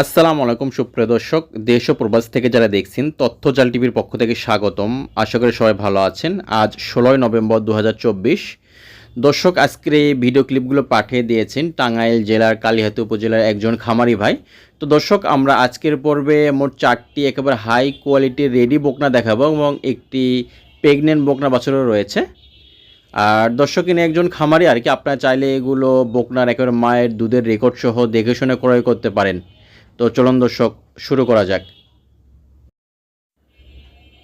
আসসালামু আলাইকুম, সুপ্রিয় দর্শক। দেশ ও প্রবাস থেকে যারা দেখছেন তথ্য জাল টিভির পক্ষ থেকে স্বাগতম। আশা করি সবাই ভালো আছেন। আজ ষোলোই নভেম্বর দু হাজার চব্বিশ। দর্শক, আজকের এই ভিডিও ক্লিপগুলো পাঠিয়ে দিয়েছেন টাঙ্গাইল জেলার কালিহাতি উপজেলার একজন খামারি ভাই। তো দর্শক, আমরা আজকের পর্বে মোট চারটি একেবারে হাই কোয়ালিটির রেডি বকনা দেখাবো এবং একটি প্রেগনেন্ট বকনা বাছরও রয়েছে। আর দর্শক, ইনি একজন খামারি আর কি। আপনারা চাইলে এগুলো বকনার একেবারে মায়ের দুধের রেকর্ড সহ দেখে শুনে ক্রয় করতে পারেন। তো চলুন দর্শক, শুরু করা যাক।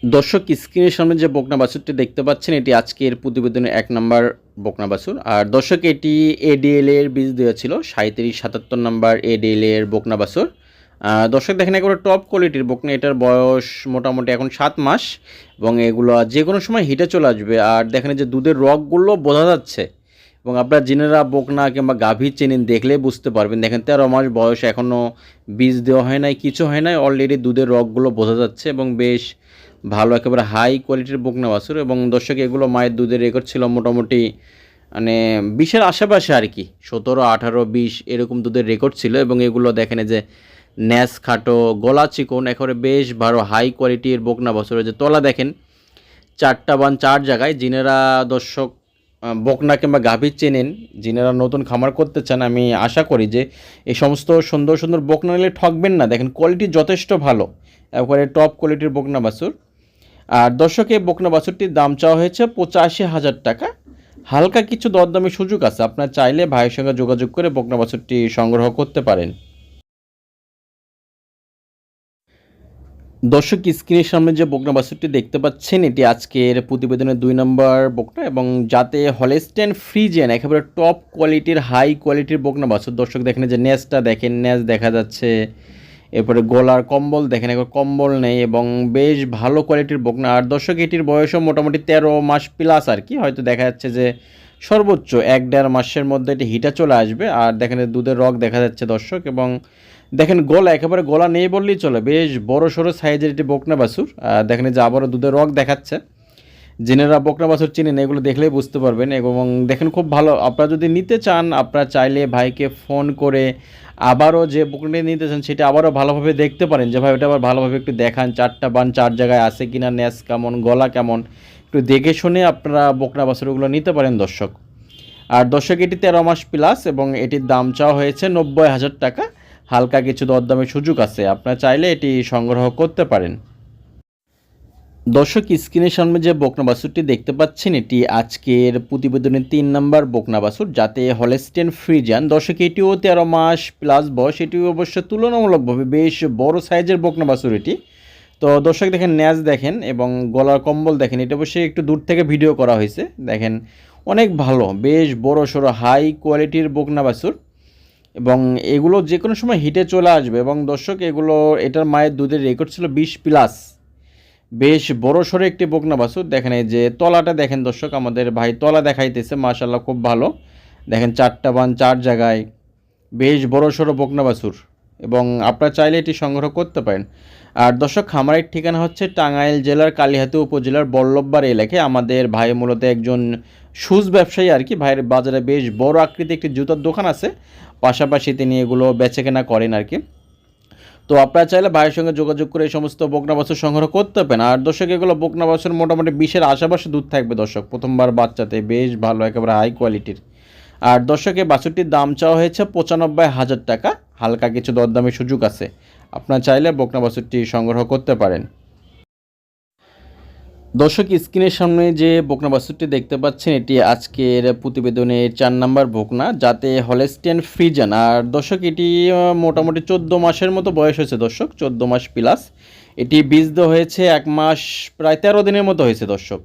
দর্শক, স্ক্রিনের সামনে যে বকনা বাছুরটি দেখতে পাচ্ছেন, এটি আজকের প্রতিবেদনের এক নম্বর বকনা বাছুর। আর দর্শক, এটি এডিএল এর বীজ দেওয়া ছিল সাঁত্রিশ সাতাত্তর নম্বর এডিএল এর বকনা বাছুর। দর্শক, দেখেন একেবারে টপ কোয়ালিটির বকনা। এটার বয়স মোটামুটি এখন সাত মাস এবং এগুলো যে কোনো সময় হিটে চলে আসবে। আর দেখেন যে দুধের রগগুলো বোঝা যাচ্ছে এবং আপনার জিনেরা বকনা কিংবা গাভী চেনেন দেখলে বুঝতে পারবেন। দেখেন, তেরো মাস বয়স এখনও বীজ দেওয়া হয় নাই, কিছু হয় নাই অলরেডি দুধের রগগুলো বোঝা যাচ্ছে এবং বেশ ভালো, একেবারে হাই কোয়ালিটির বকনা বাছুর এবং দর্শক, এগুলো মায়ের দুধের রেকর্ড ছিল মোটামুটি মানে বিশের আশেপাশে আর কি, সতেরো, আঠারো, বিশ এরকম দুধের রেকর্ড ছিল এবং এগুলো দেখেন যে ন্যাস খাটো, গলা চিকন, একেবারে বেশ ভালো হাই কোয়ালিটির বকনা বাছুর। যে তলা দেখেন, চারটা বান চার জায়গায় যিনারা দর্শক বকনা কিংবা গাভীর চেনেন, যিনারা নতুন খামার করতে চান, আমি আশা করি যে এই সমস্ত সুন্দর সুন্দর বকনা নিলে ঠকবেন না। দেখেন কোয়ালিটি যথেষ্ট ভালো, একবারে টপ কোয়ালিটির বকনা বাছুর। আর দর্শকে বকনা বাছুরটির দাম চাওয়া হয়েছে পঁচাশি হাজার টাকা। হালকা কিছু দরদামি সুযোগ আছে, আপনার চাইলে ভাইয়ের সঙ্গে যোগাযোগ করে বকনা বাছুরটি সংগ্রহ করতে পারেন। দর্শক, স্ক্রিনের সামনে যে বকনা বাছুরটি দেখতে পাচ্ছেন, এটি আজকের প্রতিবেদনের দুই নম্বর বকনা এবং যাতে হলেস্টেন ফ্রিজেন একেবারে টপ কোয়ালিটির হাই কোয়ালিটির বকনা বাছুর দর্শক, দেখেন যে ন্যাসটা দেখেন ন্যাস দেখা যাচ্ছে। এরপরে গলার কম্বল, দেখেন এবার কম্বল নেই এবং বেশ ভালো কোয়ালিটির বকনা। আর দর্শক, এটির বয়সও মোটামুটি তেরো মাস প্লাস আর কি। হয়তো দেখা যাচ্ছে যে সর্বোচ্চ এক দেড় মাসের মধ্যে এটি হিটা চলে আসবে। আর দেখেন দুধের রগ দেখা যাচ্ছে দর্শক এবং দেখেন গলা একেবারে গলা নেই বললেই চলে। বেশ বড় সড়ো সাইজের একটি বকনা আর দেখেন যে আবারও দুধের রগ দেখাচ্ছে। জেনেরা বকনা বাছুর চিনেন, এগুলো দেখলেই বুঝতে পারবেন এবং দেখেন খুব ভালো। আপনারা যদি নিতে চান, আপনারা চাইলে ভাইকে ফোন করে আবারও যে বকনাটি নিতে চান, সেটা আবারও ভালোভাবে দেখতে পারেন। যে ভাই, ওটা আবার ভালোভাবে একটু দেখান, চারটা বান চার জায়গায় আছে কিনা, ন্যাস কেমন, গলা কেমন। একটু দেখে শুনে আপনারা বকনা বাছুরগুলো নিতে পারেন, দর্শক। আর দর্শক, এটি তেরো মাস প্লাস এবং এটির দাম চাওয়া হয়েছে নব্বই হাজার টাকা। হালকা কিছু দরদামের সুযোগ আছে, আপনারা চাইলে এটি সংগ্রহ করতে পারেন। দর্শক, স্ক্রিনের সামনে যে বকনা বাছুরটি দেখতে পাচ্ছেন, এটি আজকের প্রতিবেদনের তিন নম্বর বকনা বাছুর, যাতে হলেস্টেন ফ্রিজান দর্শক, এটিও তেরো মাস প্লাস বয়স, এটিও অবশ্য তুলনামূলকভাবে বেশ বড় সাইজের বকনা বাছুর এটি। তো দর্শক দেখেন ন্যাজ দেখেন এবং গলার কম্বল দেখেন। এটা অবশ্যই একটু দূর থেকে ভিডিও করা হয়েছে। দেখেন, অনেক ভালো, বেশ বড় সড়ো, হাই কোয়ালিটির বকনা বাছুর এবং এগুলো যে কোনো সময় হিটে চলে আসবে এবং দর্শক, এগুলো, এটার মায়ের দুধের রেকর্ড ছিল বিশ প্লাস বেশ বড় সড়ো একটি বকনা বাছুর। দেখেন, এই যে তলাটা দেখেন দর্শক, আমাদের ভাই তলা দেখাইতেছে মাশাল্লাহ খুব ভালো। দেখেন, চারটা বান চার জায়গায়। বেশ বড় সড়ো বকনা বাছুর। এবং আপনারা চাইলে এটি সংগ্রহ করতে পারেন। আর দর্শক খামারের ঠিকানা হচ্ছে টাঙ্গাইল জেলার কালিহাতি উপজেলার বল্লভবার এলাকায়। আমাদের ভাই মূলত একজন শুজ ব্যবসায়ী আর কি। ভাইয়ের বাজারে বেশ বড় আকৃতি একটি জুতার দোকান আছে। পাশাপাশি তিনি এগুলো বেচেকেনা করেন আর কি। তো আপনারা চাইলে ভাইয়ের সঙ্গে যোগাযোগ করে এই সমস্ত বকনা বাছুর সংগ্রহ করতে পারেন। আর দর্শক, এগুলো বকনা বাছুর মোটামুটি বিশের আশেপাশে দুধ থাকবে দর্শক। প্রথমবার বাচ্চাতে বেশ ভালো, একেবারে হাই কোয়ালিটির আর দর্শকে বাছুরটির দাম চাওয়া হয়েছে পঁচানব্বই হাজার টাকা। হালকা কিছু দরদামের সুযোগ আছে। আপনারা চাইলে বকনা বাছুরটি সংগ্রহ করতে পারেন। দর্শক, স্ক্রিনের সামনে যে বকনা বাছুরটি দেখতে পাচ্ছেন, এটি আজকের প্রতিবেদনের চার নাম্বার বকনা, যাতে হলেস্টেন ফ্রিজান আর দর্শক, এটি মোটামুটি চোদ্দ মাসের মতো বয়স হয়েছে দর্শক, চোদ্দ মাস প্লাস এটি বীজ হয়েছে এক মাস, প্রায় তেরো দিনের মতো হয়েছে দর্শক।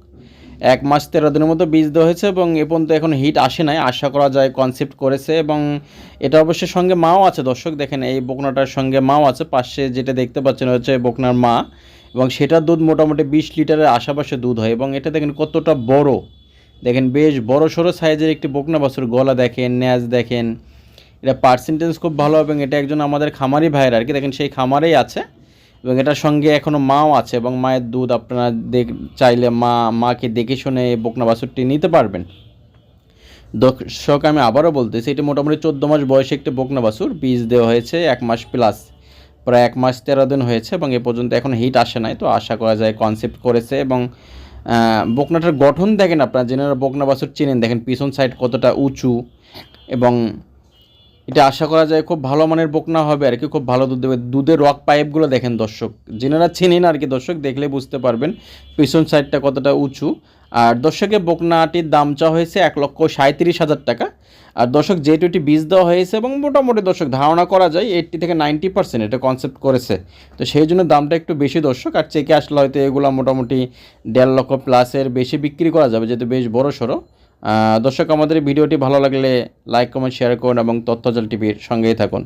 এক মাস তেরো দিনের মতো বীজ দেওয়া হয়েছে এবং এ পর্যন্ত এখন হিট আসে নাই। আশা করা যায় কনসেপ্ট করেছে এবং এটা অবশ্যই সঙ্গে মাও আছে। দর্শক দেখেন, এই বকনাটার সঙ্গে মাও আছে। পাশে যেটা দেখতে পাচ্ছেন হচ্ছে বকনার মা এবং সেটার দুধ মোটামুটি বিশ লিটারের আশেপাশে দুধ হয় এবং এটা দেখেন কতটা বড়। দেখেন বেশ বড় সড়ো সাইজের একটি বকনা বাছুর। গলা দেখেন, ন্যাজ দেখেন। এটা পার্সেন্টেজ খুব ভালো এবং এটা একজন আমাদের খামারি ভাইয়ের আর কি। দেখেন সেই খামারেই আছে। এবং এটার সঙ্গে এখনও মাও আছে এবং মায়ের দুধ আপনারা দেখ চাইলে মা, মাকে দেখে শুনে বকনা বাছুরটি নিতে পারবেন। দর্শক, আমি আবারও বলতেছি, এটি মোটামুটি চোদ্দ মাস বয়সে একটি বকনা বাছুর। বীজ দেওয়া হয়েছে এক মাস প্লাস প্রায় এক মাস তেরো দিন হয়েছে এবং এ পর্যন্ত এখন হিট আসে নাই, তো আশা করা যায় কনসেপ্ট করেছে এবং বকনাটার গঠন দেখেন আপনারা জেনারা বকনা বাছুর চেনেন, দেখেন পিছন সাইড কতটা উঁচু এবং এটা আশা করা যায় খুব ভালো মানের বকনা হবে আর কি, খুব ভালো দুধ দেবে। দুধের রক পাইপগুলো দেখেন দর্শক, যেনারা চেনেন আর কি দর্শক, দেখলে বুঝতে পারবেন পিছন সাইডটা কতটা উঁচু। আর দর্শকের বকনাটির দাম চাওয়া হয়েছে এক লক্ষ সাঁত্রিশ হাজার টাকা। আর দর্শক যে টুটি বীজ দেওয়া হয়েছে এবং মোটামুটি দর্শক ধারণা করা যায়, এইটটি থেকে নাইনটি পার্সেন্ট এটা কনসেপ্ট করেছে। তো সেই জন্য দামটা একটু বেশি দর্শক, আর চেকে আসলে হয়তো এগুলো মোটামুটি দেড় লক্ষ প্লাসের বেশি বিক্রি করা যাবে, যেহেতু বেশ বড় সড়ো দর্শক আমাদের ভিডিওটি ভালো লাগলে লাইক কমেন্ট শেয়ার করুন এবং তথ্যজল টিভির সঙ্গেই থাকুন।